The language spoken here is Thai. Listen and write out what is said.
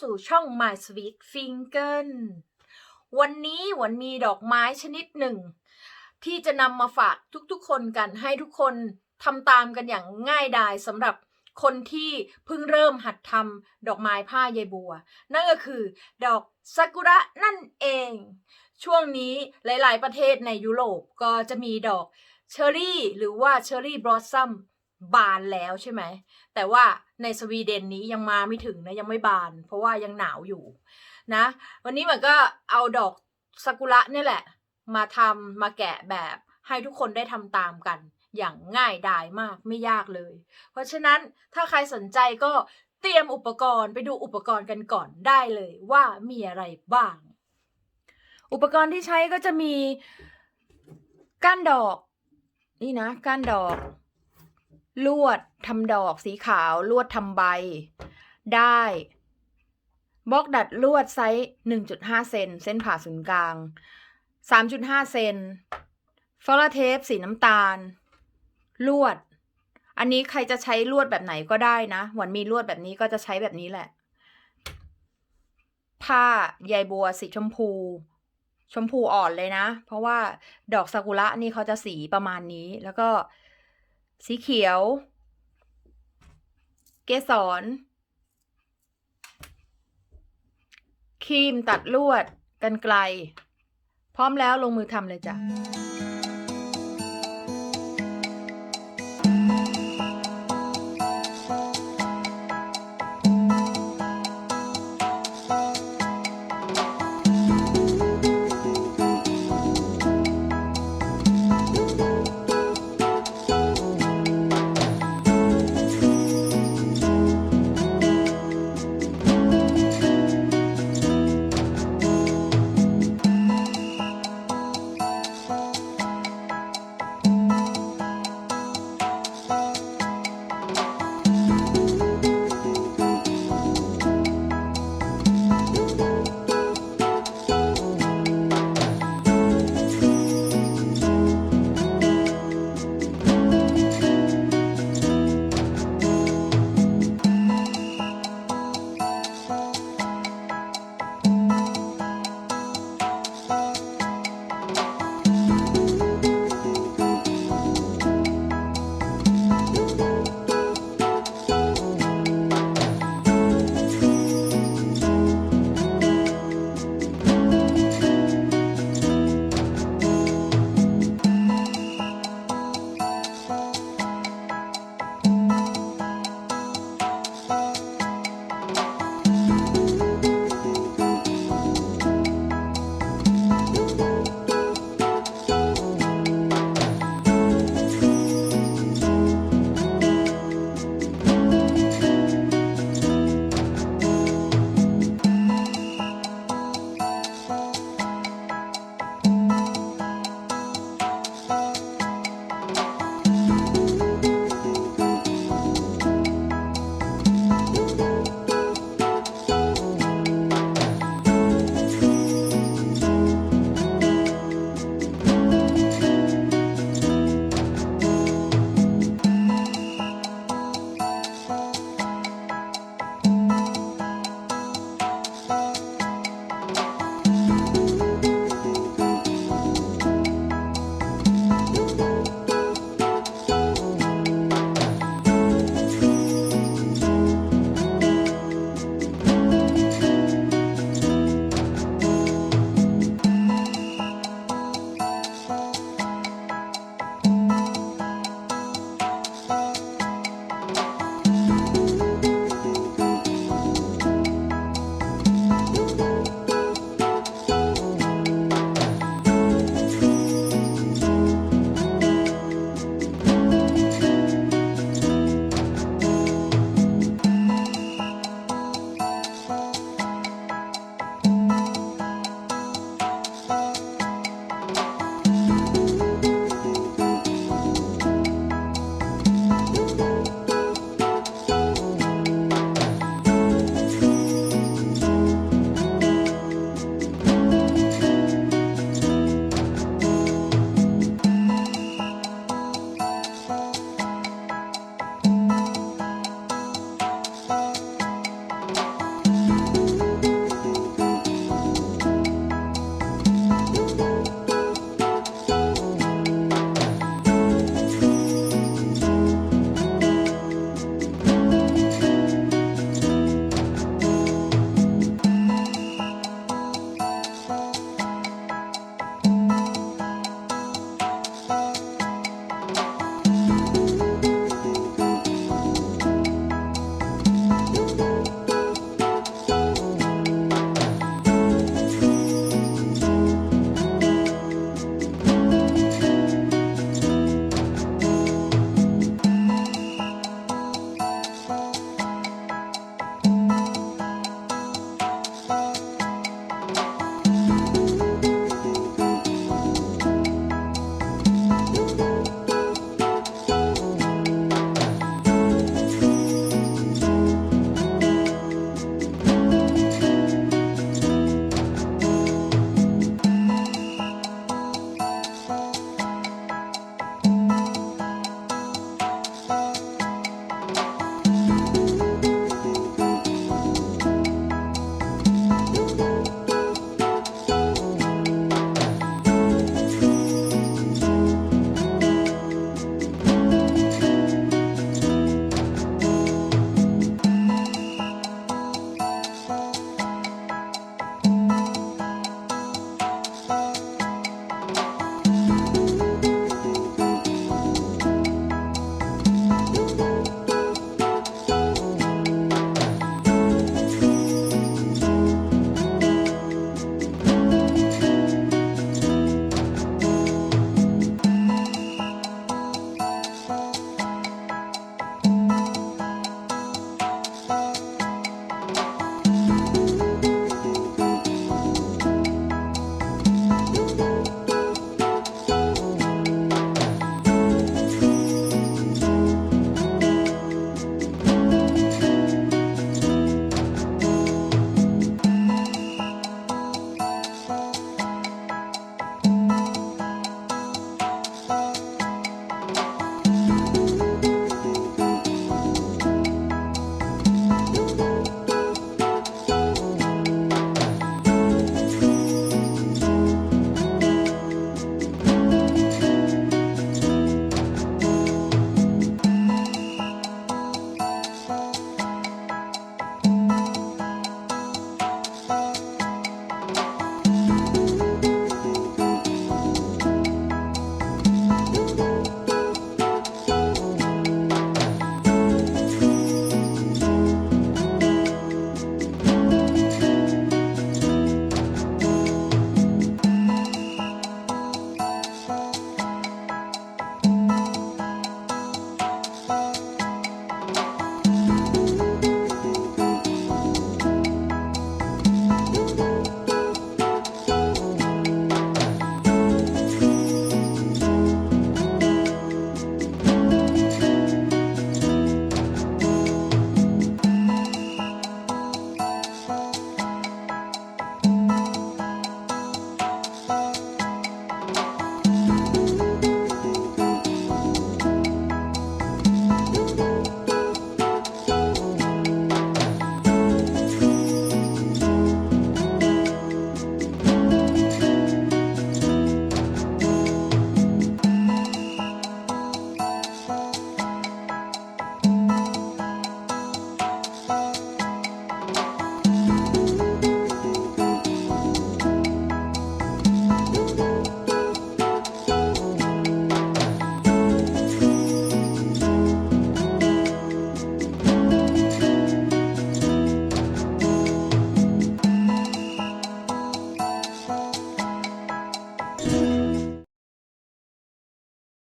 สู่ช่อง My Sweet Finger วันนี้หวันมีดอกไม้ชนิดหนึ่ง ที่จะนำมาฝากทุกๆคนกันให้ทุกคนทำตามกันอย่างง่ายดายสำหรับคนที่เพิ่งเริ่มหัดทำดอกไม้ผ้าใยบัว นั่นก็คือ ดอกซากุระนั่นเอง ช่วงนี้หลาย ๆ ประเทศในยุโรปก็จะมีดอกเชอร์รี่หรือว่าเชอร์รี่บลอสซัม บานแล้วใช่ไหม แต่ว่าในสวีเดนนี้ยังมาไม่ถึงนะยังไม่บาน เพราะว่ายังหนาวอยู่นะ วันนี้มันก็เอาดอกซากุระนี่แหละ มาทำมาแกะแบบให้ทุกคนได้ทำตามกัน อย่างง่ายดายมากไม่ยากเลย เพราะฉะนั้นถ้าใครสนใจก็เตรียมอุปกรณ์ไปดูอุปกรณ์กันก่อนได้เลยว่ามีอะไรบ้าง อุปกรณ์ที่ใช้ก็จะมีก้านดอก นี่นะก้านดอก ลวดทำดอกสีขาว ลวดทำใบ ได้บล็อกดัดลวดไซส์1.5 เซนเส้นผ่าศูนย์กลาง 3.5 เซนฟอลเทปสีน้ำตาล ลวด อันนี้ใครจะใช้ลวดแบบไหนก็ได้นะหวันมีลวดแบบนี้ก็จะใช้แบบนี้แหละ ผ้าใยบัวสีชมพู ชมพูอ่อนเลยนะ เพราะว่าดอกซากุระนี่เขาจะสีประมาณนี้แล้วก็ สีเขียว เกสรครีมตัดลวดกันไกล พร้อมแล้วลงมือทำเลยจ้ะ